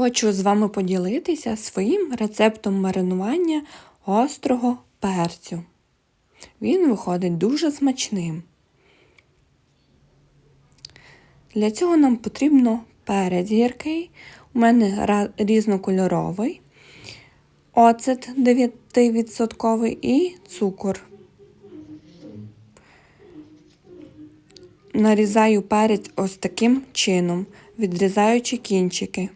Хочу з вами поділитися своїм рецептом маринування гострого перцю. Він виходить дуже смачним. Для цього нам потрібно перець гіркий, у мене різнокольоровий, оцет 9% і цукор. Нарізаю перець ось таким чином, відрізаючи кінчики.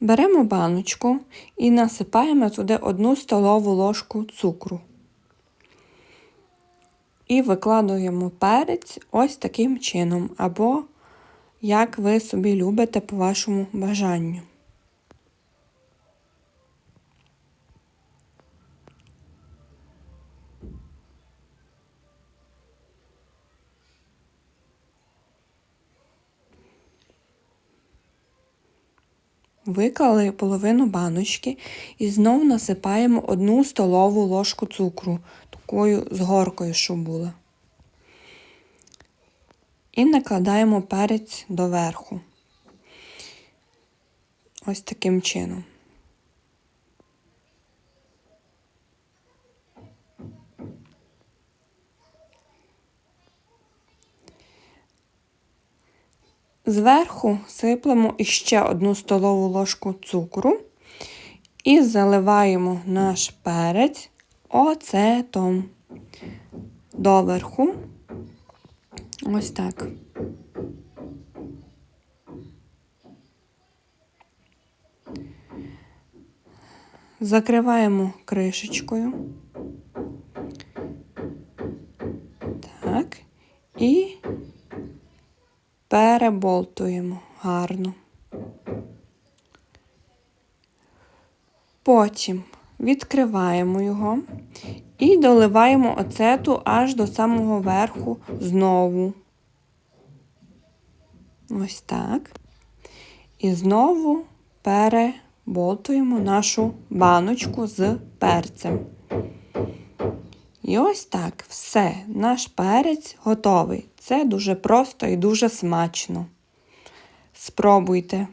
Беремо баночку і насипаємо туди одну столову ложку цукру. І викладуємо перець ось таким чином, або як ви собі любите по вашому бажанню. Виклали половину баночки і знов насипаємо одну столову ложку цукру, такою з горкою, що була. І накладаємо перець доверху. Ось таким чином. Зверху сиплемо іще одну столову ложку цукру і заливаємо наш перець оцетом доверху. Ось так. Закриваємо кришечкою. Так. І переболтуємо гарно. Потім відкриваємо його і доливаємо оцету аж до самого верху знову. Ось так. І знову переболтуємо нашу баночку з перцем. І ось так все, наш перець готовий. Це дуже просто і дуже смачно. Спробуйте.